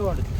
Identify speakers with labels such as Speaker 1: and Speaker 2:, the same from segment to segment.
Speaker 1: ഒരുപാട്.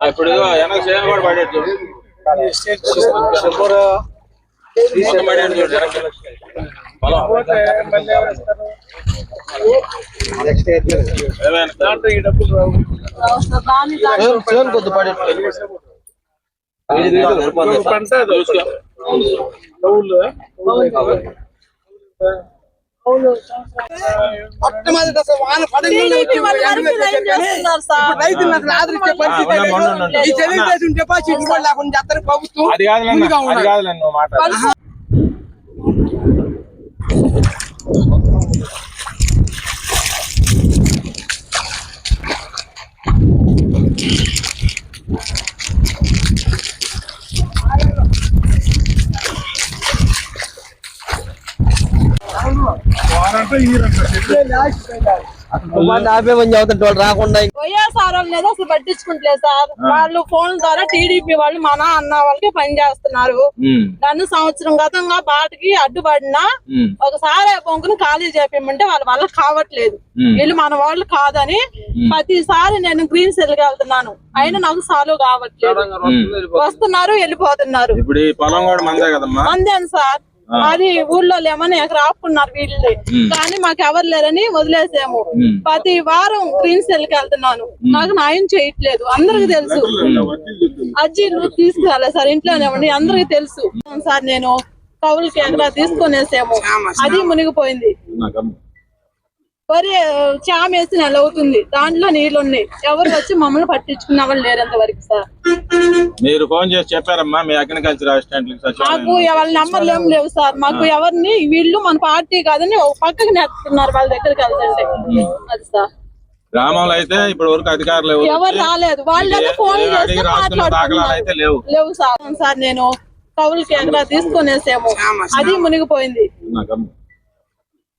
Speaker 2: ఇప్పుడు వెనక చేయను కూడా రావు.
Speaker 1: కొద్ది పడి
Speaker 2: పంట.
Speaker 3: మొట్టమొదటి అసలు వాన రైతులను అసలు ఆదరించే పరిస్థితి. ఈ తెలుగుదేశం డిపాజిట్ కూడా లేకుండా చేస్తారు ప్రభుత్వం
Speaker 2: అది కాదులే
Speaker 3: ముందుగా
Speaker 2: అది
Speaker 3: ఉన్నారు.
Speaker 2: కాదులే నువ్వు మాట్లాడు
Speaker 1: మంది వాళ్ళు రాకుండా
Speaker 4: వైఎస్ఆర్ అసలు పట్టించుకుంటలేదు సార్. వాళ్ళు ఫోన్ ద్వారా టీడీపీ వాళ్ళు మన అన్న వాళ్ళకి పని చేస్తున్నారు. నన్ను సంవత్సరం గతంగా బాటకి అడ్డుపడినా ఒకసారి బొంకును ఖాళీ చేపించమంటే వాళ్ళ వల్ల కావట్లేదు. వీళ్ళు మన వాళ్ళు కాదని ప్రతిసారి నేను గ్రీన్ సెల్ వెళ్తున్నాను. అయినా నాకు సాల్వ్ కావట్లేదు. వస్తున్నారు వెళ్ళిపోతున్నారు. అందేను సార్. అది ఊళ్ళో లేమని ఎక్కడ ఆపుకున్నారు వీళ్ళే కానీ మాకు ఎవరు లేరని వదిలేసాము. ప్రతి వారం గ్రీన్ సెల్కి వెళ్తున్నాను నాకు న్యాయం చేయట్లేదు. అందరికి తెలుసు. అర్జీలు తీసుకురాలే సార్ ఇంట్లోనే ఉండి అందరికి తెలుసు. సార్ నేను కవులకి ఎక్కడ తీసుకొనేసాము. అది మునిగిపోయింది. వరి చామ వేసి నెల అవుతుంది. దాంట్లో నీళ్ళు ఉన్నాయి. ఎవరు వచ్చి మమ్మల్ని పట్టించుకున్న వాళ్ళు లేరంత వరకు సార్.
Speaker 2: మీరు ఫోన్ చేసి చెప్పారమ్మా మీ అగ్రికల్చర్ అసిస్టెంట్
Speaker 4: మాకు వాళ్ళ నెంబర్లు ఏం లేవు సార్. మాకు ఎవరిని వీళ్ళు మన పార్టీ కాదని ఒక పక్కకి నెట్టుతున్నారు వాళ్ళ దగ్గరికి వెళ్తుంటే. అది సార్.
Speaker 2: గ్రామంలో అయితే ఇప్పుడు వరకు అధికారులు ఎవరు
Speaker 4: ఎవరు రాలేదు. వాళ్ళైతే ఫోన్
Speaker 2: దాఖలాలు అయితే లేవు.
Speaker 4: లేవు సార్. సార్ నేను కవులకి ఎక్కడ తీసుకొనేసాము. అది మునిగిపోయింది.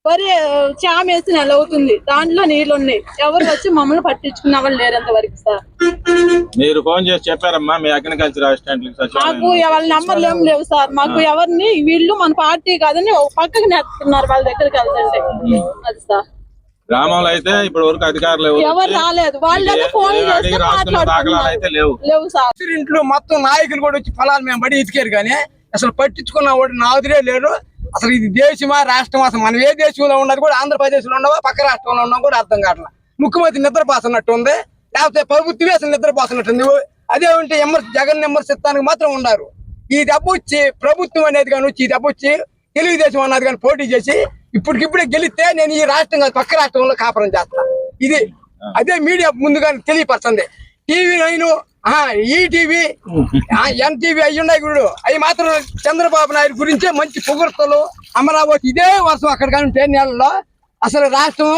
Speaker 4: వరి చామ వేసి నెల అవుతుంది. దాంట్లో నీళ్ళు ఉన్నాయి. ఎవరు వచ్చి మమ్మల్ని పట్టించుకున్న వాళ్ళు లేరంత వరకు సార్.
Speaker 2: మీరు ఫోన్ చేసి చెప్పారమ్మా మీ అగ్రికల్చర్ అసిస్టెంట్
Speaker 4: మాకు వాళ్ళ నెంబర్లు ఏం లేవు సార్. మాకు ఎవరిని వీళ్ళు మన పార్టీ కాదని ఒక పక్కకి నెట్టుతున్నారు వాళ్ళ దగ్గరికి వెళ్తుంటే. అది సార్.
Speaker 2: గ్రామంలో అయితే ఇప్పుడు వరకు అధికారులు ఎవరు
Speaker 4: ఎవరు రాలేదు.
Speaker 3: ఇంట్లో మొత్తం నాయకులు కూడా వచ్చి ఫలాలు మేము బడి ఇతికారు కానీ అసలు పట్టించుకున్న వాడు నాదురే లేరు. అసలు ఇది దేశమా రాష్ట్రమా? అసలు మనం ఏ దేశంలో ఉన్నది కూడా ఆంధ్రప్రదేశ్లో ఉన్నావా? పక్క రాష్ట్రంలో ఉన్నా కూడా అర్థం కావట్లా. ముఖ్యమంత్రి నిద్రపోతున్నట్టు ఉంది లేకపోతే ప్రభుత్వమే అసలు నిద్రపోతున్నట్టుంది. అదే ఉంటే ఎమర్ జగన్ విమర్శిస్తానికి మాత్రం ఉన్నారు ఈ దెబ్బ వచ్చి ప్రభుత్వం అనేది కానీ వచ్చి ఈ దెబ్బ వచ్చి తెలుగుదేశం అన్నది కానీ పోటీ చేసి ఇప్పటికిప్పుడే గెలిస్తే నేను ఈ రాష్ట్రం కాదు పక్క రాష్ట్రంలో కాపురం చేస్తాను ఇది అదే మీడియా ముందుగా తెలియపరచండి. టీవీ నైన్ ఈటీవీ ఎన్టీవీ అయ్యి ఉన్నాయి గుడు అవి మాత్రం చంద్రబాబు నాయుడు గురించే మంచి పొగడ్తలు అమరావతి ఇదే వర్షం అక్కడ కానీ నెలలో. అసలు రాష్ట్రం